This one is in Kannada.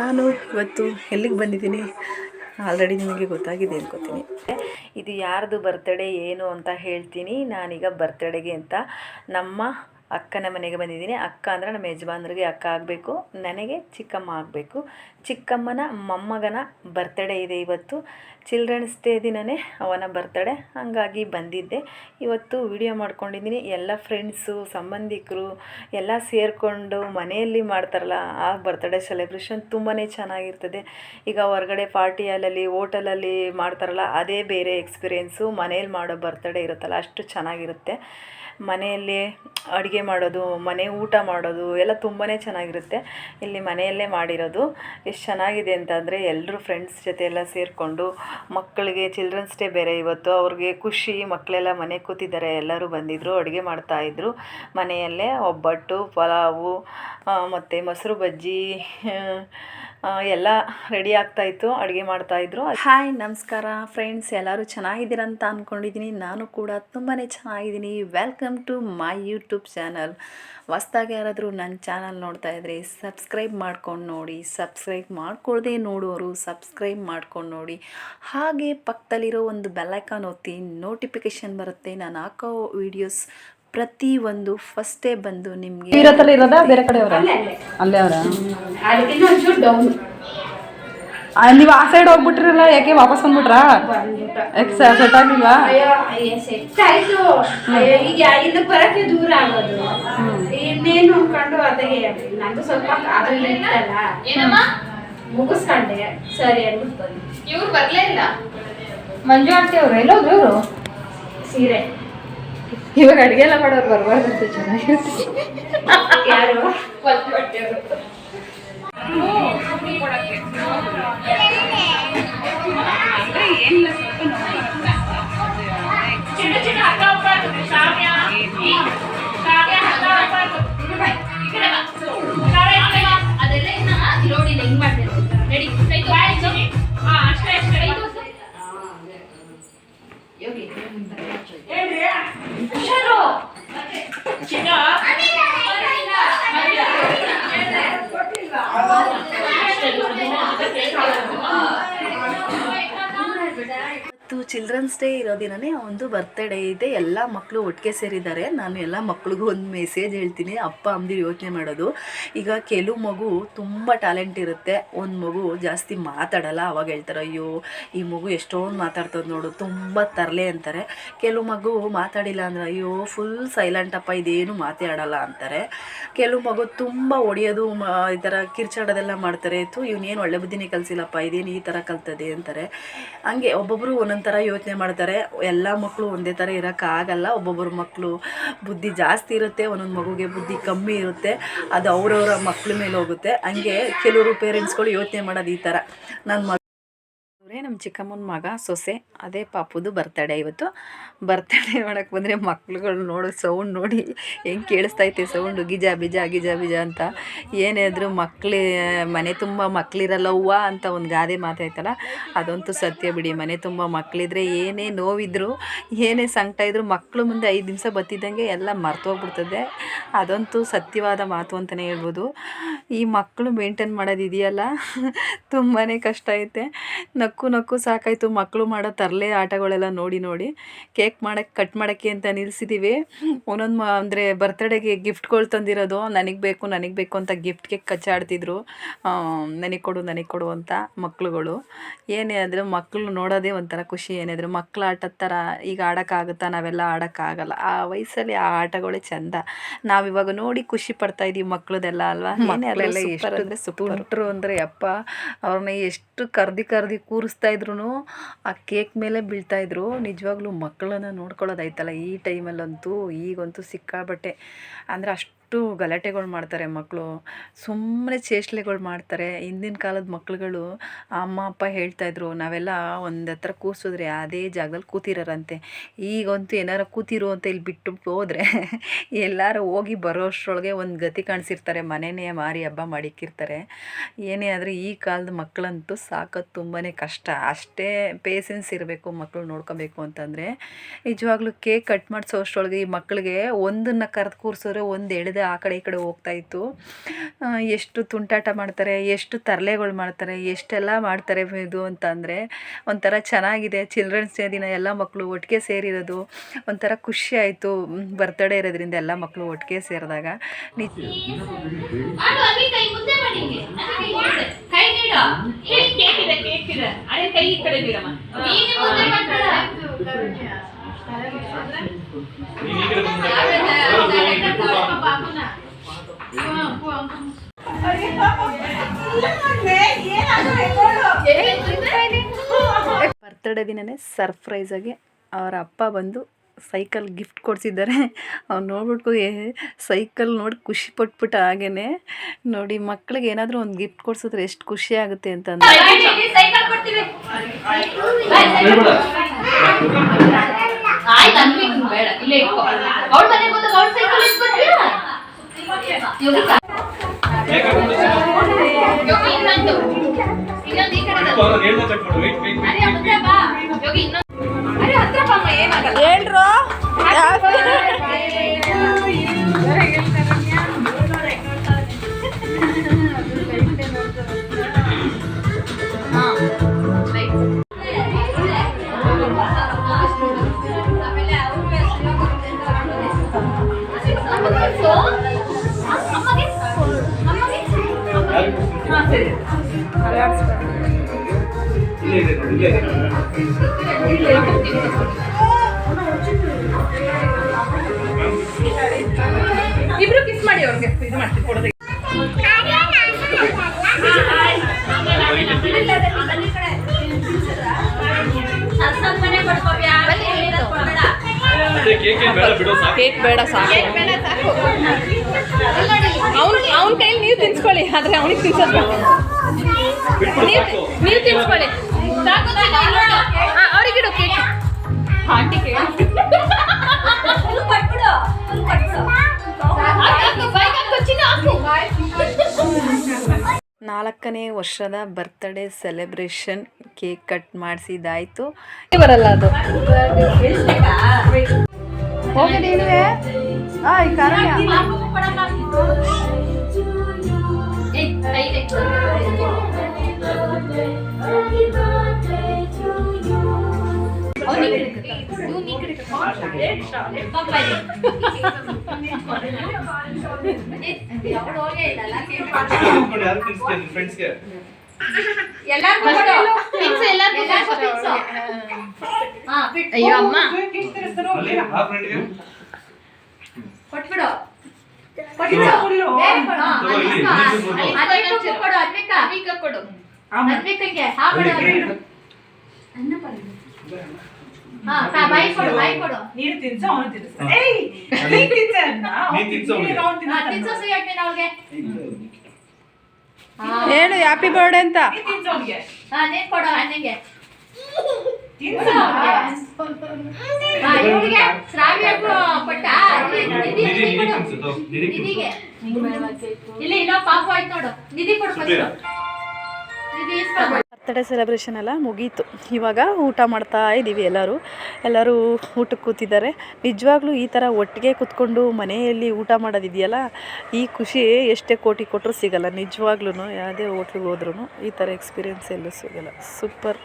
ನಾನು ಇವತ್ತು ಎಲ್ಲಿಗೆ ಬಂದಿದ್ದೀನಿ? ಆಲ್ರೆಡಿ ನಿಮಗೆ ಗೊತ್ತಾಗಿದೆ ಅನ್ಕೋತೀನಿ. ಇದು ಯಾರದು ಬರ್ತಡೇ ಏನು ಅಂತ ಹೇಳ್ತೀನಿ. ನಾನೀಗ ಬರ್ತಡೇಗೆ ಅಂತ ನಮ್ಮ ಅಕ್ಕನ ಮನೆಗೆ ಬಂದಿದ್ದೀನಿ. ಅಕ್ಕ ಅಂದರೆ ನಮ್ಮ ಯಜಮಾನ್ರಿಗೆ ಅಕ್ಕ ಆಗಬೇಕು, ನನಗೆ ಚಿಕ್ಕಮ್ಮ ಆಗಬೇಕು. ಚಿಕ್ಕಮ್ಮನ ಮೊಮ್ಮಗನ ಬರ್ತಡೇ ಇದೆ ಇವತ್ತು. ಚಿಲ್ಡ್ರನ್ಸ್ ಡೇ ದಿನವೇ ಅವನ ಬರ್ತಡೇ ಹಾಗಾಗಿ ಬಂದಿದ್ದೆ. ಇವತ್ತು ವಿಡಿಯೋ ಮಾಡ್ಕೊಂಡಿದ್ದೀನಿ. ಎಲ್ಲ ಫ್ರೆಂಡ್ಸು ಸಂಬಂಧಿಕರು ಎಲ್ಲ ಸೇರಿಕೊಂಡು ಮನೆಯಲ್ಲಿ ಮಾಡ್ತಾರಲ್ಲ, ಆ ಬರ್ತಡೇ ಸೆಲೆಬ್ರೇಷನ್ ತುಂಬಾ ಚೆನ್ನಾಗಿರ್ತದೆ. ಈಗ ಹೊರಗಡೆ ಪಾರ್ಟಿ ಹಾಲಲ್ಲಿ ಹೋಟೆಲಲ್ಲಿ ಮಾಡ್ತಾರಲ್ಲ, ಅದೇ ಬೇರೆ ಎಕ್ಸ್ಪೀರಿಯೆನ್ಸು ಮನೇಲಿ ಮಾಡೋ ಬರ್ತಡೇ ಇರುತ್ತಲ್ಲ, ಅಷ್ಟು ಚೆನ್ನಾಗಿರುತ್ತೆ. ಮನೆಯಲ್ಲಿ ಅಡುಗೆ ಮಾಡೋದು, ಮನೆ ಊಟ ಮಾಡೋದು ಎಲ್ಲ ತುಂಬಾ ಚೆನ್ನಾಗಿರುತ್ತೆ. ಇಲ್ಲಿ ಮನೆಯಲ್ಲೇ ಮಾಡಿರೋದು. ಎಷ್ಟು ಚೆನ್ನಾಗಿದೆ ಅಂತಂದರೆ ಎಲ್ಲರೂ ಫ್ರೆಂಡ್ಸ್ ಜೊತೆ ಎಲ್ಲ ಸೇರಿಕೊಂಡು ಮಕ್ಕಳಿಗೆ ಚಿಲ್ಡ್ರನ್ಸ್ ಡೇ ಬೇರೆ ಇವತ್ತು. ಅವ್ರಿಗೆ ಖುಷಿ, ಮಕ್ಕಳೆಲ್ಲ ಮನೆ ಕೂತಿದ್ದಾರೆ, ಎಲ್ಲರೂ ಬಂದಿದ್ದರು ಅಡುಗೆ ಮಾಡ್ತಾಯಿದ್ರು ಮನೆಯಲ್ಲೇ ಒಬ್ಬಟ್ಟು, ಪಲಾವು ಮತ್ತು ಮೊಸರು ಬಜ್ಜಿ ಎಲ್ಲ ರೆಡಿ ಆಗ್ತಾಯಿತ್ತು ಅಡುಗೆ ಮಾಡ್ತಾಯಿದ್ರು ಹಾಯ್ ನಮಸ್ಕಾರ ಫ್ರೆಂಡ್ಸ್ ಎಲ್ಲರೂ ಚೆನ್ನಾಗಿದ್ದೀರ ಅಂತ ಅಂದ್ಕೊಂಡಿದ್ದೀನಿ ನಾನು ಕೂಡ ತುಂಬಾ ಚೆನ್ನಾಗಿದ್ದೀನಿ. Welcome to my YouTube channel ಹೊಸ್ದಾಗಿ ಯಾರಾದರೂ ನನ್ನ ಚಾನಲ್ ನೋಡ್ತಾ ಇದ್ದರೆ ಸಬ್ಸ್ಕ್ರೈಬ್ ಮಾಡ್ಕೊಂಡು ನೋಡಿ. ಸಬ್ಸ್ಕ್ರೈಬ್ ಮಾಡ್ಕೊಳ್ಳದೆ ನೋಡೋರು ಸಬ್ಸ್ಕ್ರೈಬ್ ಮಾಡ್ಕೊಂಡು ನೋಡಿ. ಹಾಗೆ ಪಕ್ಕದಲ್ಲಿರೋ ಒಂದು ಬೆಲ್ಲೈಕಾನ್ ಒತ್ತಿ ನೋಟಿಫಿಕೇಶನ್ ಬರುತ್ತೆ. ನಾನು ಹಾಕೋ ವೀಡಿಯೋಸ್ ಪ್ರತಿ ಒಂದು ಫಸ್ಟೇ ಬಂದು ನಿಮಗೆ ಇರತ್ತಲ್ಲ ಇರೋದಾ ಬೇರೆ ಕಡೆ ಅವರ ಅಲ್ಲೇ. ಅವರ ನೀವು ಆ ಸೈಡ್ ಹೋಗ್ಬಿಟ್ರಲ್ಲ ಯಾಕೆ ವಾಪಸ್ ಬಂದ್ಬಿಟ್ರಾ? ಯಾಕೆ ಸೆಟ್ ಆಗಿಲ್ವಾ? ಸೆಟ್ ಆಯ್ತು. ಈಗ ಇಲ್ಲಿಂದ ಬರಕ್ಕೆ ದೂರ ಆಗೋದು. ಇನ್ನೇನು ಅನ್ಕೊಂಡು ಅದಕ್ಕೆ ನಂದು ಸ್ವಲ್ಪ ಅದ್ರಲ್ಲಿ ಇತ್ತಲ್ಲ. ಮುಗಿಸ್ಕೊಂಡೆ. ಸರಿ ಅಂದ್ಬಿಟ್ಟು. ಇವ್ರು ಬರ್ಲೇ ಇಲ್ಲ. ಮಂಜು ಆಂಟಿ ಅವ್ರು ಎಲ್ಲೋದ್ರು ಇವರು? ಸೀರೆ. ಇವಾಗ ಅಡುಗೆ ಎಲ್ಲ ಮಾಡೋರು ಬರಬಾರ್ದಂತೆ ಚೆನ್ನಾಗಿರುತ್ತೆ ಯಾರು ಬಂದು ಚಿಲ್ಡ್ರನ್ಸ್ ಡೇ ಇರೋ ದಿನನೇ ಒಂದು ಬರ್ತ್ಡೇ ಇದೆ. ಎಲ್ಲ ಮಕ್ಕಳು ಒಟ್ಟಿಗೆ ಸೇರಿದ್ದಾರೆ. ನಾನು ಎಲ್ಲ ಮಕ್ಳಿಗೂ ಒಂದು ಮೆಸೇಜ್ ಹೇಳ್ತೀನಿ. ಅಪ್ಪ, ಅಮ್ಮದಿರು ಯೋಚನೆ ಮಾಡೋದು. ಈಗ ಕೆಲವು ಮಗು ತುಂಬ ಟ್ಯಾಲೆಂಟ್ ಇರುತ್ತೆ. ಒಂದು ಮಗು ಜಾಸ್ತಿ ಮಾತಾಡಲ್ಲ. ಅವಾಗ ಹೇಳ್ತಾರೆ, ಅಯ್ಯೋ, ಈ ಮಗು ಎಷ್ಟೊಂದು ಮಾತಾಡ್ತದೆ ನೋಡು. ತುಂಬ ತರಲೆ ಅಂತಾರೆ. ಕೆಲವು ಮಗು ಮಾತಾಡಿಲ್ಲ ಅಂದ್ರೆ, ಅಯ್ಯೋ ಫುಲ್ ಸೈಲೆಂಟ್ ಅಪ್ಪ, ಇದೇನು ಮಾತಾಡಲ್ಲ ಅಂತಾರೆ. ಕೆಲವು ಮಗು ತುಂಬ ಒಡೆಯೋದು ಈ ಥರ ಕಿರ್ಚಾಡೋದೆಲ್ಲ ಮಾಡ್ತಾರೆ. ಇತ್ತು ಇವನೇನು ಒಳ್ಳೆ ಬುದ್ಧಿನೇ ಕಲಿಸಿಲ್ಲಪ್ಪ, ಇದೇನು ಈ ಥರ ಕಲ್ತದೆ ಅಂತಾರೆ. ಹಂಗೆ ಒಬ್ಬೊಬ್ಬರು ಒಂದೊಂದು ಥರ ಯೋಚನೆ ಮಾಡ್ತಾರೆ. ಎಲ್ಲ ಮಕ್ಕಳು ಒಂದೇ ಥರ ಇರೋಕ್ಕಾಗಲ್ಲ. ಒಬ್ಬೊಬ್ಬರು ಮಕ್ಕಳು ಬುದ್ಧಿ ಜಾಸ್ತಿ ಇರುತ್ತೆ, ಒಂದೊಂದು ಮಗುಗೆ ಬುದ್ಧಿ ಕಮ್ಮಿ ಇರುತ್ತೆ. ಅದು ಅವರವರ ಮಕ್ಳ ಮೇಲೆ ಹೋಗುತ್ತೆ. ಹಂಗೆ ಕೆಲವರು ಪೇರೆಂಟ್ಸ್ಗಳು ಯೋಚನೆ ಮಾಡೋದು ಈ ಥರ ನನ್ನ ಅವರೇ ನಮ್ಮ ಚಿಕ್ಕಮ್ಮನ ಮಗ ಸೊಸೆ ಅದೇ ಪಾಪುದು ಬರ್ತಡೇ ಇವತ್ತು. ಬರ್ತಡೇ ಮಾಡೋಕ್ಕೆ ಬಂದರೆ ಮಕ್ಳುಗಳು ನೋಡೋ ಸೌಂಡ್ ನೋಡಿ ಹೆಂಗೆ ಕೇಳಿಸ್ತೈತೆ ಸೌಂಡು ಗಿಜ, ಬಿಜ ಗಿಜ, ಬಿಜ ಅಂತ. ಏನೇ ಆದರೂ ಮಕ್ಳು, ಮನೆ ತುಂಬ ಮಕ್ಳಿರಲ್ಲವ್ವ ಅಂತ ಒಂದು ಗಾದೆ ಮಾತಾಯ್ತಲ್ಲ? ಅದಂತೂ ಸತ್ಯ ಬಿಡಿ. ಮನೆ ತುಂಬ ಮಕ್ಕಳಿದ್ರೆ ಏನೇ ನೋವಿದ್ರು, ಏನೇ ಸಂಕಟ ಇದ್ದರೂ ಮಕ್ಕಳು ಮುಂದೆ ಐದು ದಿವಸ ಬತ್ತಿದ್ದಂಗೆ ಎಲ್ಲ ಮರ್ತೋಗ್ಬಿಡ್ತದೆ. ಅದಂತೂ ಸತ್ಯವಾದ ಮಾತು ಅಂತಲೇ ಹೇಳ್ಬೋದು. ಈ ಮಕ್ಕಳು ಮೇಂಟೈನ್ ಮಾಡೋದಿದೆಯಲ್ಲ? ತುಂಬಾ ಕಷ್ಟ ಐತೆ. ನಕ್ಕು ನಕ್ಕು ಸಾಕಾಯಿತು. ಮಕ್ಕಳು ಮಾಡೋ ತರಲೆ ಆಟಗಳೆಲ್ಲ ನೋಡಿ ನೋಡಿ. ಕೇಕ್ ಮಾಡೋಕ್ಕೆ ಕಟ್ ಮಾಡೋಕ್ಕೆ ಅಂತ ನಿಲ್ಲಿಸಿದ್ದೀವಿ ಒಂದೊಂದು ಮ ಅಂದರೆ ಬರ್ತಡೇಗೆ ಗಿಫ್ಟ್ಗಳು ತಂದಿರೋದು. ನನಗೆ ಬೇಕು ನನಗೆ ಬೇಕು ಅಂತ ಗಿಫ್ಟ್ಗೆ ಕಚ್ಚಾಡ್ತಿದ್ರು. ನನಗೆ ಕೊಡು ನನಗೆ ಕೊಡು ಅಂತ ಮಕ್ಕಳುಗಳು ಏನೇ ಆದರೂ ಮಕ್ಕಳು ನೋಡೋದೇ ಒಂಥರ ಖುಷಿ. ಏನಿದ್ರು ಮಕ್ಕಳು ಆಟದ ಥರ ಈಗ ಆಡೋಕ್ಕಾಗುತ್ತಾ? ನಾವೆಲ್ಲ ಆಡೋಕ್ಕಾಗಲ್ಲ. ಆ ವಯಸ್ಸಲ್ಲಿ ಆ ಆಟಗಳೇ ಚಂದ. ನಾವಿವಾಗ ನೋಡಿ ಖುಷಿ ಪಡ್ತಾ ಇದೀವಿ ಮಕ್ಕಳದೆಲ್ಲ ಅಲ್ವಾ? ಮನೆಯಲ್ಲೆಲ್ಲ ಎಷ್ಟು ಅಂದರೆ ಸೂಪರ್ ಅಂದರೆ ಅಪ್ಪ ಅವ್ರನ್ನ ಎಷ್ಟು ಕರ್ದಿ ಕರ್ದಿ ಕೂರಿಸ್ತಾ ಇದ್ರು ಆ ಕೇಕ್ ಮೇಲೆ ಬೀಳ್ತಾ ಇದ್ರು. ನಿಜವಾಗ್ಲೂ ಮಕ್ಕಳನ್ನ ನೋಡ್ಕೊಳ್ಳೋದಾಯ್ತಲ್ಲ ಈ ಟೈಮಲ್ಲಂತೂ ಈಗಂತೂ ಸಿಕ್ಕಾಬಟ್ಟೆ ಅಂದರೆ ಅಷ್ಟು ಎಷ್ಟು ಗಲಾಟೆಗಳು ಮಾಡ್ತಾರೆ ಮಕ್ಕಳು ಸುಮ್ಮನೆ ಚೇಷ್ಟೆಗಳು ಮಾಡ್ತಾರೆ. ಹಿಂದಿನ ಕಾಲದ ಮಕ್ಳುಗಳು ಅಮ್ಮ, ಅಪ್ಪ ಹೇಳ್ತಾಯಿದ್ರು ನಾವೆಲ್ಲ ಒಂದು ಹತ್ರ ಕೂಸಿದ್ರೆ ಅದೇ ಜಾಗದಲ್ಲಿ ಕೂತಿರೋರಂತೆ. ಈಗಂತೂ ಏನಾರು ಕೂತಿರು ಅಂತ ಇಲ್ಲಿ ಬಿಟ್ಟು ಹೋದರೆ ಎಲ್ಲರೂ ಹೋಗಿ ಬರೋ ಅಷ್ಟರೊಳಗೆ ಒಂದು ಗತಿ ಕಾಣಿಸಿರ್ತಾರೆ. ಮನೆಯೇ ಮಾರಿ ಹಬ್ಬ ಮಾಡಿಕ್ಕಿರ್ತಾರೆ. ಏನೇ ಆದರೂ ಈ ಕಾಲದ ಮಕ್ಕಳಂತೂ ಸಾಕೋದು ತುಂಬಾ ಕಷ್ಟ. ಅಷ್ಟೇ ಪೇಸೆನ್ಸ್ ಇರಬೇಕು ಮಕ್ಕಳು ನೋಡ್ಕೋಬೇಕು ಅಂತಂದರೆ. ನಿಜವಾಗ್ಲೂ ಕೇಕ್ ಕಟ್ ಮಾಡಿಸೋ ಅಷ್ಟರೊಳಗೆ ಈ ಮಕ್ಕಳಿಗೆ ಒಂದನ್ನು ಕರೆದು ಕೂರಿಸಿದ್ರೆ ಒಂದು ಎಳೆದೆ ಆ ಕಡೆ ಈ ಕಡೆ ಹೋಗ್ತಾ ಇತ್ತು. ಎಷ್ಟು ತುಂಟಾಟ ಮಾಡ್ತಾರೆ, ಎಷ್ಟು ತರಲೆಗಳು ಮಾಡ್ತಾರೆ, ಎಷ್ಟೆಲ್ಲ ಮಾಡ್ತಾರೆ ಇದು ಅಂತಂದರೆ ಒಂಥರ ಚೆನ್ನಾಗಿದೆ. ಚಿಲ್ಡ್ರನ್ಸ್ ಡೇ ದಿನ ಎಲ್ಲ ಮಕ್ಕಳು ಒಟ್ಟಿಗೆ ಸೇರಿರೋದು ಒಂಥರ ಖುಷಿ ಆಯಿತು. ಬರ್ತ್ಡೇ ಇರೋದ್ರಿಂದ ಎಲ್ಲ ಮಕ್ಕಳು ಒಟ್ಟಿಗೆ ಸೇರಿದಾಗ. ಇಲ್ಲಿ ಕೇಕ್ ಇದೆ ಕೇಕ್ ಇದೆ ಅದೇ ಕೈ ಈ ಕಡೆ ಬೀರಮ್ಮ ನೀನು ಮುದ್ದೆ ಮಾಡ್ಬೇಡ ಬರ್ತಡೇ ದಿನನೇ ಸರ್ಪ್ರೈಸಾಗಿ ಅವರ ಅಪ್ಪ ಬಂದು ಸೈಕಲ್ ಗಿಫ್ಟ್ ಕೊಡ್ಸಿದ್ದಾರೆ. ಅವ್ನು ನೋಡ್ಬಿಟ್ಟು ಏ ಸೈಕಲ್ ನೋಡಿ ಖುಷಿ ಪಟ್ಬಿಟ್ಟು ಹಾಗೇ ನೋಡಿ ಮಕ್ಳಿಗೆ ಏನಾದರೂ ಒಂದು ಗಿಫ್ಟ್ ಕೊಡ್ಸಿದ್ರೆ ಎಷ್ಟು ಖುಷಿ ಆಗುತ್ತೆ ಅಂತಂದ್ರೆ. ಸೈಕಲ್ ಕೊಡ್ತೀವಿ ಆಯ್ತು ಹತ್ರ ಬಾಮ್ಮ ಏನಾಗಲ್ಲ ಹೇಳ್ರು ಇಬ್ರು ಕಿಸ್ ಮಾಡಿ ಅವ್ರಿಗೆ. ಇದು ಮಾಡ್ತೀವಿ ಕೊಡೋದು. ಕೇಕ್ ಬೇಡ ಸಾಕು. ಅವ್ನ ಅವ್ನ ಕೈಲಿ ನೀವು ತಿನ್ಸ್ಕೊಳ್ಳಿ ಆದ್ರೆ ಅವನಿಗೆ ತಿನ್ಸೋದು ನೀವು ತಿನ್ಸ್ಕೊಳ್ಳಿ. ಕೇಕ್ ಆಂಟಿ ನಾಲ್ಕನೇ ವರ್ಷದ ಬರ್ತ್ಡೇ ಸೆಲೆಬ್ರೇಷನ್ ಕೇಕ್ ಕಟ್ ಮಾಡಿಸಿದಾಯ್ತು ಬರಲ್ಲ ಅದು. ಹೋಗಿ ಅಯ್ಯೋ ಅಮ್ಮ ಅಲ್ಲಿ ಆ ಫ್ರೆಂಡ್ಗೆ ಕೊಟ್ಬಿಡು ಕೊಡು ಅನ್ವಿಕಾ ಕೊಡು ಅನ್ವಿಕಂಗೆ ಹಾ ಕೊಡು ಹಾ ಹಾ, ಬಾಯಿ ಕೊಡು ಬಾಯಿ ಕೊಡು ನೀನು ತಿನ್ಸು ಅವನು ಏಯ್ ನೀನ್ ತಿನ್ಸ ನೀನ್. ಅವ್ನು ಸಿಗಕ್ಕೆ ಅವ್ಳಿಗೆ. ಹೇಳು ಹ್ಯಾಪಿ ಬರ್ಡೇ ಅಂತ. ನೀನ್ ತಿನ್ಸು ಅವ್ನಿಗೆ. ಹಾ ನೀನ್ ಕೊಡು ಅಣ್ಣಂಗೆ ತಿನ್ಸು ಅವ್ನಿಗೆ. ಹಾ ಇವ್ರಿಗೆ ಶ್ರಾವ್ಯ ಕೊಟ್ಟ. ನಿಧಿ ನಿಧಿ ನಿಧಿ ನಿಧಿ ಕೊಡು. ನಿಧಿಗೆ. ಇಲ್ಲಿ ಇನ್ನೋ ಪಾಪ ಆಯ್ತು ನೋಡು. ನಿಧಿ ಕೊಡು ಫಸ್ಟ್. ನಿಧಿ ಇಸ್ಕೊಂಡು ಬರ್ತಡೇ ಸೆಲೆಬ್ರೇಷನ್ ಎಲ್ಲ ಮುಗೀತು. ಇವಾಗ ಊಟ ಮಾಡ್ತಾ ಇದ್ದೀವಿ ಎಲ್ಲರೂ. ಎಲ್ಲರೂ ಊಟಕ್ಕೆ ಕೂತಿದ್ದಾರೆ. ನಿಜವಾಗ್ಲೂ ಈ ಥರ ಒಟ್ಟಿಗೆ ಕೂತ್ಕೊಂಡು ಮನೆಯಲ್ಲಿ ಊಟ ಮಾಡೋದಿದೆಯಲ್ಲ, ಈ ಖುಷಿ ಎಷ್ಟೇ ಕೋಟಿ ಕೊಟ್ಟರು ಸಿಗಲ್ಲ. ನಿಜವಾಗ್ಲೂ ಯಾವುದೇ ಹೋಟ್ಲಿಗೆ ಹೋದ್ರೂ ಈ ಥರ ಎಕ್ಸ್ಪೀರಿಯೆನ್ಸ್ ಎಲ್ಲೂ ಸಿಗಲ್ಲ. ಸೂಪರ್